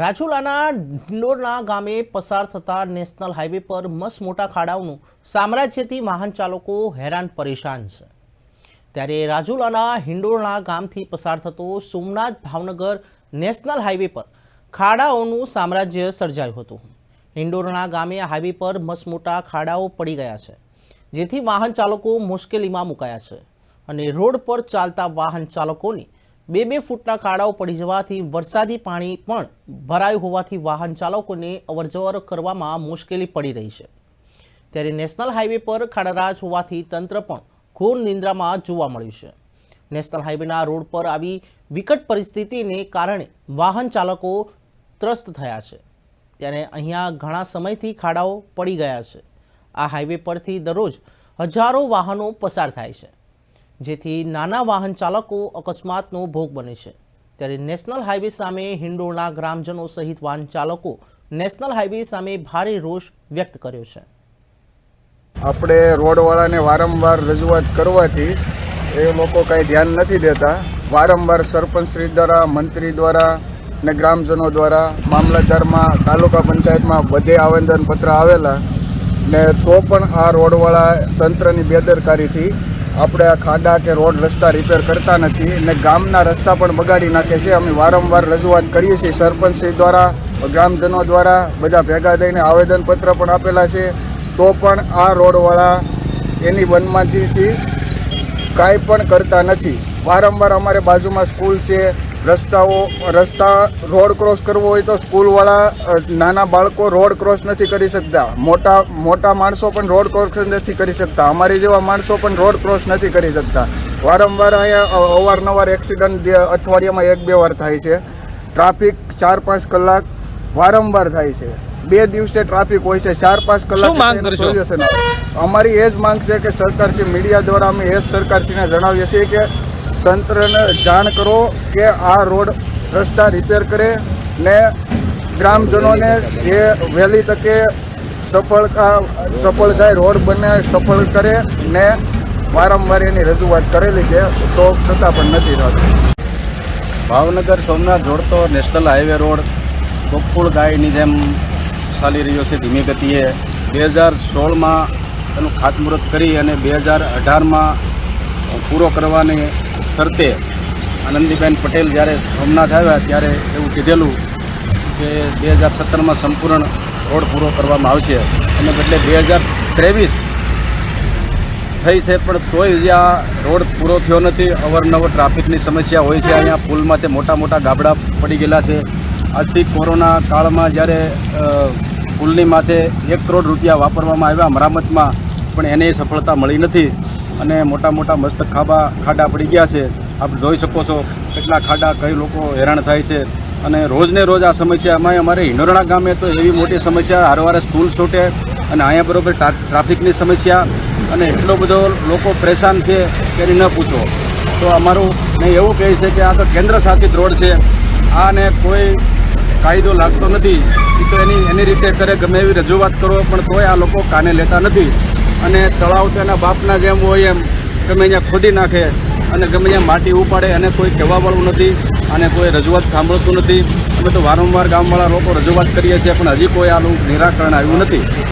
રાજુલાના ડિંડોરના ગામે પસાર થતા નેશનલ હાઈવે પર મસ મોટા ખાડાઓનું સામ્રાજ્યથી વાહન ચાલકો હેરાન પરેશાન છે. ત્યારે રાજુલાના હિંડોળના ગામથી પસાર થતો સોમનાથ ભાવનગર નેશનલ હાઈવે પર ખાડાઓનું સામ્રાજ્ય સર્જાયું હતું. હિંડોળના ગામે હાઈવે પર મસ મોટા ખાડાઓ પડી ગયા છે, જેથી વાહન ચાલકો મુશ્કેલીમાં મુકાયા છે અને રોડ પર ચાલતા વાહન ચાલકોની બે બે ફૂટના ખાડાઓ પડી જવાથી વરસાદી પાણી પણ ભરાયું હોવાથી વાહન ચાલકોને અવરજવર કરવામાં મુશ્કેલી પડી રહી છે. ત્યારે નેશનલ હાઈવે પર ખાડારાજ હોવાથી તંત્ર પણ ઘોર નિંદ્રામાં જોવા મળ્યું છે. નેશનલ હાઈવેના રોડ પર આવી વિકટ પરિસ્થિતિને કારણે વાહન ચાલકો ત્રસ્ત થયા છે. ત્યારે અહીંયા ઘણા સમયથી ખાડાઓ પડી ગયા છે. આ હાઈવે પરથી દરરોજ હજારો વાહનો પસાર થાય છે. જેથી નાના વાહન ચાલકો અકસ્માતનો ભોગ બને છે. ત્યારે નેશનલ હાઈવે સામે હિંડોળના ગ્રામજનો સહિત વાહન ચાલકો નેશનલ હાઈવે સામે ભારે રોષ વ્યક્ત કર્યો છે. આપણે રોડવાળાને વારંવાર રજૂઆત કરવાથી એ લોકો કાંઈ ધ્યાન નથી દેતા. વારંવાર સરપંચશ્રી દ્વારા, મંત્રી દ્વારા ને ગ્રામજનો દ્વારા મામલતદારમાં, તાલુકા પંચાયતમાં બધે આવેદનપત્ર આવેલા ને તો પણ આ રોડવાળા તંત્રની બેદરકારીથી આપણે આ ખાડા કે રોડ રસ્તા રિપેર કરતા નથી ને ગામના રસ્તા પણ બગાડી નાખે છે. અમે વારંવાર રજૂઆત કરીએ છીએ. સરપંચ દ્વારા, ગ્રામજનો દ્વારા બધા ભેગા થઈને આવેદનપત્ર પણ આપેલા છે. તો પણ આ રોડવાળા એની વનમાંથી કાંઈ પણ કરતા નથી. વારંવાર અમારે બાજુમાં સ્કૂલ છે રસ્તાઓ રસ્તા રોડ ક્રોસ કરવો હોય તો સ્કૂલવાળા નાના બાળકો રોડ ક્રોસ નથી કરી શકતા. મોટા મોટા માણસો પણ રોડ ક્રોસ નથી કરી શકતા. અમારી જેવા માણસો પણ રોડ ક્રોસ નથી કરી શકતા. વારંવાર અહીંયા અવારનવાર એક્સિડન્ટ અઠવાડિયામાં એક બે વાર થાય છે. ટ્રાફિક ચાર પાંચ કલાક વારંવાર થાય છે. બે દિવસે ટ્રાફિક હોય છે ચાર પાંચ કલાક. અમારી એ જ માંગ છે કે સરકારશ્રી મીડિયા દ્વારા અમે એ જ સરકારશ્રીને જણાવીએ છીએ કે તંત્રને જાણ કરો કે આ રોડ રસ્તા રિપેર કરે ને ગ્રામજનોને જે વહેલી તકે સફળતા, સફળ થાય, રોડ બને, સફળ કરે ને વારંવાર એની રજૂઆત કરેલી છે, તો છતાં પણ નથી થતું. ભાવનગર સોમનાથ જોડતો નેશનલ હાઈવે રોડ ગોકુળ ગાયની જેમ ચાલી રહ્યો છે ધીમી ગતિએ. બે હજાર સોળમાં એનું ખાતમુહૂર્ત કરી અને બે હજાર અઢારમાં પૂરો કરવાની શરતે આનંદીબેન પટેલ જ્યારે સોમનાથ આવ્યા ત્યારે એવું કીધેલું કે બે હજાર સત્તરમાં સંપૂર્ણ રોડ પૂરો કરવામાં આવશે. અને બદલે બે હજાર ત્રેવીસ થઈ છે, પણ તોય જે આ રોડ પૂરો થયો નથી. અવારનવાર ટ્રાફિકની સમસ્યા હોય છે. અહીંયા પુલમાં તે મોટા મોટા ગાબડા પડી ગયેલા છે. આજથી કોરોના કાળમાં જ્યારે પુલની માથે એક કરોડ રૂપિયા વાપરવામાં આવ્યા મરામતમાં, પણ એને સફળતા મળી નથી. અને મોટા મોટા મસ્ત ખાબા ખાડા પડી ગયા છે. આપ જોઈ શકો છો કેટલા ખાડા કઈ લોકો હેરાન થાય છે. અને રોજને રોજ આ સમસ્યા અમારે હિંડોરણા ગામે તો એવી મોટી સમસ્યા હારવારે સ્કૂલ છૂટે અને અહીંયા બરોબર ટ્રા- ટ્રાફિકની સમસ્યા અને એટલો બધો લોકો પરેશાન છે કે ન પૂછો. તો અમારું ને એવું કહે છે કે આ તો કેન્દ્ર શાસિત રોડ છે. આને કોઈ કાયદો લાગતો નથી. તો એની એની રીતે કરે, ગમે એવી રજૂઆત કરો, પણ તોય આ લોકો કાને લેતા નથી. અને તળાવ તો એના બાપના જેમ હોય એમ, ગમે અહીંયા ખોદી નાખે અને ગમે ત્યાં માટી ઉપાડે અને કોઈ કહેવાવાળું નથી અને કોઈ રજૂઆત સાંભળતું નથી. અમે તો વારંવાર ગામવાળા લોકો રજૂઆત કરીએ છીએ, પણ હજી કોઈ આનું નિરાકરણ આવ્યું નથી.